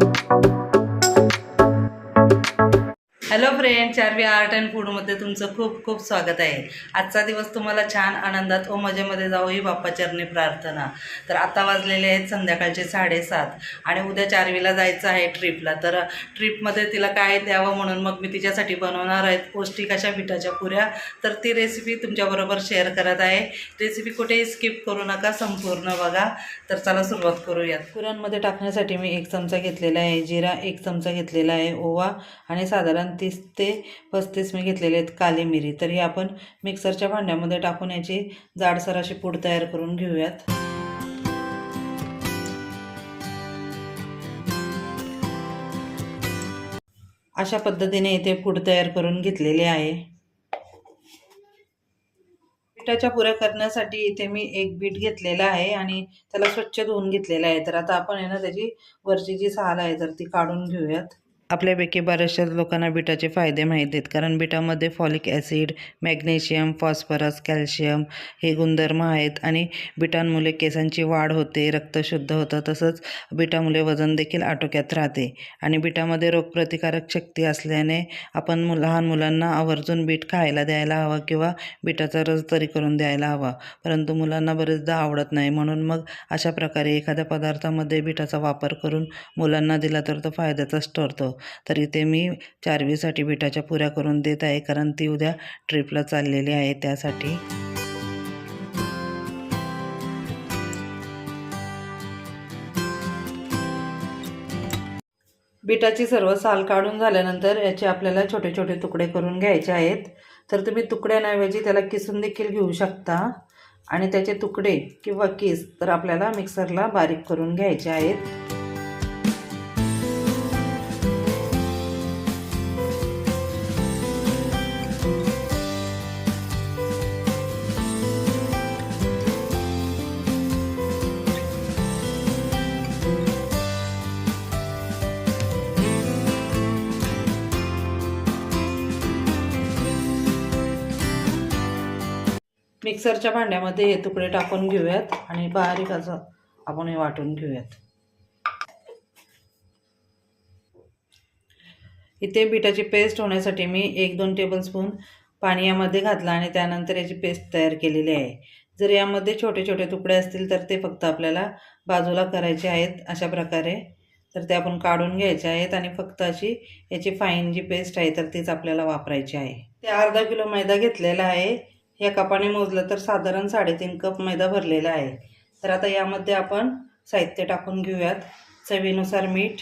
Thank you. Hello friend Charvi art and फूडमध्ये तुमचं खूप खूप स्वागत आहे. आजचा दिवस तुम्हाला छान आनंदात व मजेमध्ये जावं ही बाप्पा चरणी प्रार्थना. तर आता वाजलेले आहेत संध्याकाळचे साडेसात आणि उद्या चारवीला जायचं आहे ट्रिपला तर ट्रिपमध्ये तिला काय द्यावं म्हणून मग मी तिच्यासाठी बनवणार आहेत पौष्टिक अशा पिठाच्या पुऱ्या. तर ती रेसिपी तुमच्याबरोबर शेअर करत आहे. रेसिपी कुठेही स्किप करू नका संपूर्ण बघा. तर चला सुरुवात करूयात. पुऱ्यांमध्ये टाकण्यासाठी मी एक चमचा घेतलेला आहे जिरा एक चमचा घेतलेला आहे ओवा आणि साधारण तीस ते पस्तीस मी घेतलेले आहेत काली मिरी. तर हे आपण मिक्सरच्या भांड्यामध्ये टाकून याची जाडसर अशी पूड तयार करून घेऊयात. अशा पद्धतीने इथे पूड तयार करून घेतलेली आहे. पिठाच्या पुऱ्या करण्यासाठी इथे मी एक बीट घेतलेला आहे आणि त्याला स्वच्छ धुवून घेतलेला आहे. तर आता आपण आहे ना त्याची वरची जी साल आहे तर ती काढून घेऊयात. आपल्यापैकी बऱ्याचशा लोकांना बिटाचे फायदे माहीत आहेत. कारण बिटामध्ये folic acid magnesium phosphorus calcium हे गुणधर्म आहेत आणि बिटांमुळे केसांची वाढ होते रक्त शुद्ध होतं तसंच बिटामुळे वजन देखील आटोक्यात राहते. आणि बिटामध्ये रोगप्रतिकारक शक्ती असल्याने आपण मु लहान मुलांना आवर्जून बीट खायला द्यायला हवा किंवा बिटाचा रस तरी करून द्यायला हवा. परंतु मुलांना बरेचदा आवडत नाही. म्हणून मग अशा प्रकारे एखाद्या पदार्थामध्ये बिटाचा वापर करून मुलांना दिला तर तो फायद्याचाच ठरतो. तर इथे मी चारवीसाठी बिटाच्या पुऱ्या करून देत आहे कारण ती उद्या ट्रिपला चाललेली आहे त्यासाठी. बिटाची सर्व साल काढून झाल्यानंतर याचे आपल्याला छोटे छोटे तुकडे करून घ्यायचे आहेत. तर तुम्ही तुकड्यांऐवजी त्याला किसून देखील घेऊ शकता. आणि त्याचे तुकडे किंवा किस तर आपल्याला मिक्सरला बारीक करून घ्यायचे आहेत. मिक्सरच्या भांड्यामध्ये हे तुकडे टाकून घेऊयात आणि बारीक असं आपण हे वाटून घेऊयात. इथे बिटाची पेस्ट होण्यासाठी मी एक दोन टेबलस्पून पाणी यामध्ये घातलं आणि त्यानंतर याची पेस्ट तयार केलेली आहे. जर यामध्ये छोटे छोटे तुकडे असतील तर ते फक्त आपल्याला बाजूला करायचे आहेत अशा प्रकारे. तर ते आपण काढून घ्यायचे आहेत आणि फक्त अशी याची फाईन जी पेस्ट आहे तर तीच आपल्याला वापरायची आहे. ते अर्धा किलो मैदा घेतलेला आहे. या कपाने मोजलं तर साधारण साडेतीन कप मैदा भरलेला आहे. तर आता यामध्ये आपण साहित्य टाकून घेऊयात. चवीनुसार मीठ.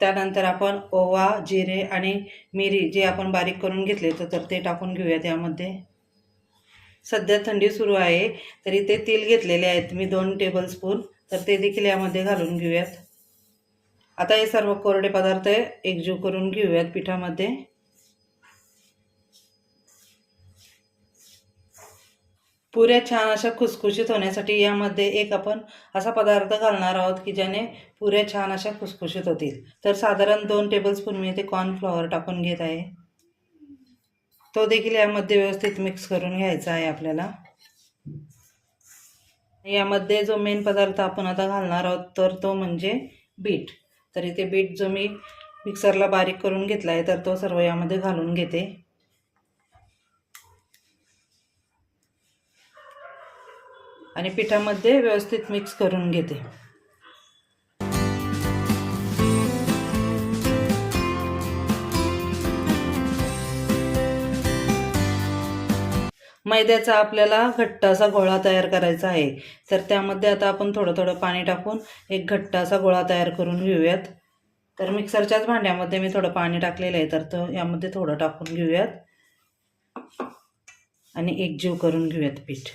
त्यानंतर आपण ओवा जिरे आणि मिरी जे आपण बारीक करून घेतले तर तर ते टाकून घेऊयात यामध्ये. सध्या थंडी सुरू आहे तर इथे तेल घेतलेले आहेत मी दोन टेबलस्पून तर ते देखील यामध्ये घालून घेऊयात. आता हे सर्व कोरडे पदार्थ एकजीव करून घेऊयात पिठामध्ये. पुऱ्या छान अशा खुसखुशीत होण्यासाठी यामध्ये एक आपण असा पदार्थ घालणार आहोत की ज्याने पुऱ्या छान अशा खुसखुशीत होतील. तर साधारण दोन टेबलस्पून मी इथे कॉर्नफ्लॉवर टाकून घेत आहे. तो देखील यामध्ये व्यवस्थित मिक्स करून घ्यायचा आहे आपल्याला. यामध्ये जो मेन पदार्थ आपण आता घालणार आहोत तर तो म्हणजे बीट तर इथे बीट जो मी मिक्सरला बारीक करून घेतला आहे तर तो सर्व यामध्ये घालून घेते. आणि पिठामध्ये व्यवस्थित मिक्स करून घेते. मैद्याचा आपल्याला घट्ट असा गोळा तयार करायचा आहे. तर त्यामध्ये आता आपण थोडं थोडं पाणी टाकून एक घट्ट असा गोळा तयार करून घेऊयात. तर मिक्सरच्याच भांड्यामध्ये मी थोडं पाणी टाकलेलं आहे तर तो यामध्ये थोडं टाकून घेऊयात. आणि एकजीव करून घेऊयात पीठ.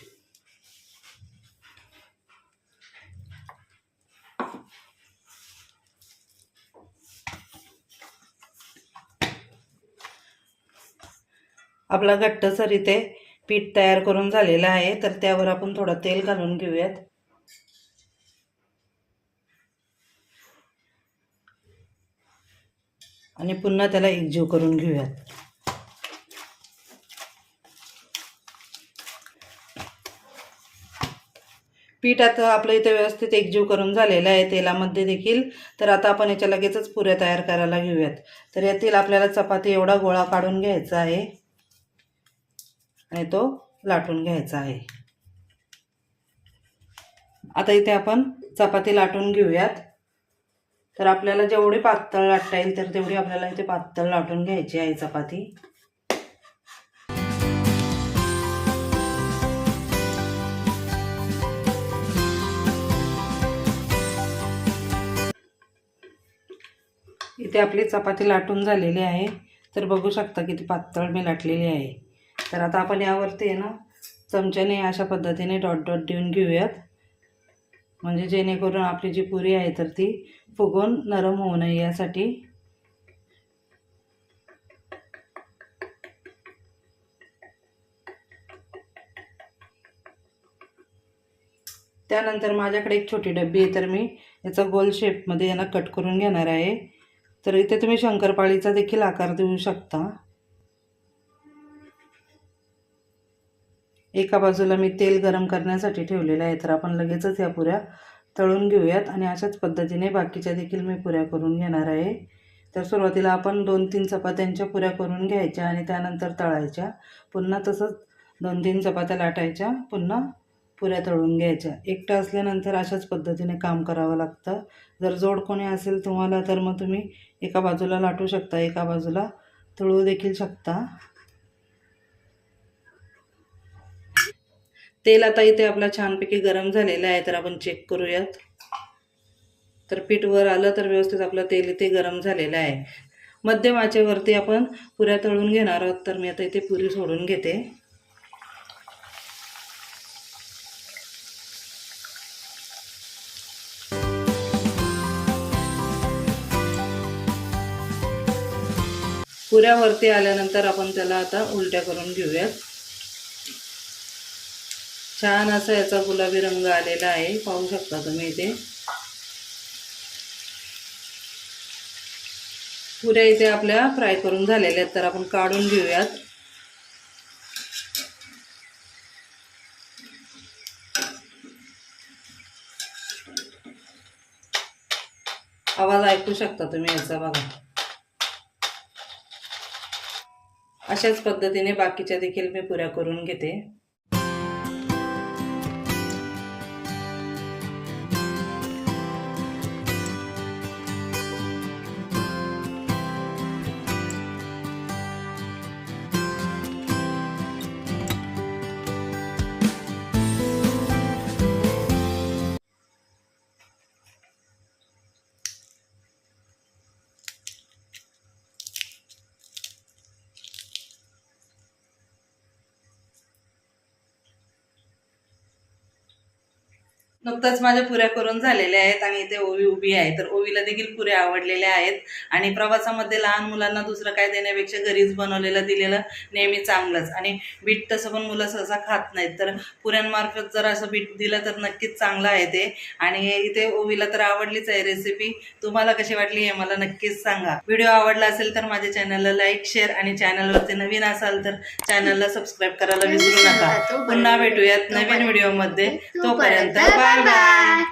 आपला घट्टसर इथे पीठ तयार करून झालेलं आहे तर त्यावर आपण थोडं तेल घालून घेऊयात. आणि पुन्हा त्याला एकजीव करून घेऊयात. पीठ आता आपलं इथे व्यवस्थित एकजीव करून झालेलं आहे तेलामध्ये देखील. तर आता आपण याच्या लगेचच पुऱ्या तयार करायला घेऊयात. तर यातील आपल्याला चपाती एवढा गोळा काढून घ्यायचा आहे. आणि तो लाटून घ्यायचा आहे. आता इथे आपण चपाती लाटून घेऊयात. तर आपल्याला जेवढी पातळ लाटता येईल तर तेवढी आपल्याला इथे पातळ लाटून घ्यायची आहे चपाती. इथे आपली चपाती लाटून झालेली आहे. तर बघू शकता किती पातळ मी लाटलेली आहे. तर आता आपण यावरती आहे ना चमच्याने अशा पद्धतीने डॉट डॉट देऊन घेऊयात. म्हणजे जेणेकरून आपली जी पुरी आहे तर ती फुगून नरम होऊ नये यासाठी. त्यानंतर माझ्याकडे एक छोटी डब्बी आहे तर मी याचा गोल शेपमध्ये यांना कट करून घेणार आहे. तर इथे तुम्ही शंकरपाळीचा देखील आकार देऊ शकता. एका बाजूला मी तेल गरम करण्यासाठी ठेवलेलं आहे. तर आपण लगेचच या पुऱ्या तळून घेऊयात आणि अशाच पद्धतीने बाकीच्या देखील मी पुऱ्या करून घेणार आहे. तर सुरुवातीला आपण दोन तीन चपात्यांच्या पुऱ्या करून घ्यायच्या आणि त्यानंतर तळायच्या. पुन्हा तसंच दोन तीन चपात्या लाटायच्या पुन्हा पुऱ्या तळून घ्यायच्या. एकटं असल्यानंतर अशाच पद्धतीने काम करावं लागतं. जर जोड कोणी असेल तुम्हाला तर मग तुम्ही एका बाजूला लाटू शकता एका बाजूला तळू देखील शकता. तेल आता इथे आपला छानपैकी गरम झालेला आहे तर आपण चेक करूयात. तर पीठ वर आलं तर व्यवस्थित आपलं तेल इथे गरम झालेलं आहे. मध्यम आचेवरती आपण पुऱ्या तळून घेणार आहोत तर मी आता इथे पुरी सोडून घेते. पुऱ्यावरती आल्यानंतर आपण त्याला आता उलट्या करून घेऊयात. छान असा याचा गुलाबी रंग आलेला आहे. पाहू शकता तुम्ही इथे. पुऱ्या इथे आपल्या फ्राय करून झालेल्या आहेत. तर आपण काढून घेऊयात. आवाज ऐकू शकता तुम्ही याचा बघा. अशाच पद्धतीने बाकीच्या देखील मी पुऱ्या करून घेते. नुकताच माझ्या पुऱ्या करून झालेल्या आहेत आणि इथे ओवी उभी आहे. तर ओवीला देखील पुऱ्या आवडलेल्या आहेत. आणि प्रवासामध्ये लहान मुलांना दुसरं काय देण्यापेक्षा घरीच बनवलेलं दिलेलं नेहमी चांगलंच. आणि बीट तसं पण मुलं सहसा खात नाहीत. तर पुऱ्यांमार्फत जर असं बीट दिलं तर नक्कीच चांगलं आहे ते. आणि इथे ओवीला तर आवडलीच आहे रेसिपी तुम्हाला कशी वाटली हे मला नक्कीच सांगा. व्हिडिओ आवडला असेल तर माझ्या चॅनलला लाईक शेअर आणि चॅनलवरती नवीन असाल तर चॅनलला सबस्क्राईब करायला विसरू नका. पुन्हा भेटूयात नवीन व्हिडिओमध्ये. तोपर्यंत बाय बाय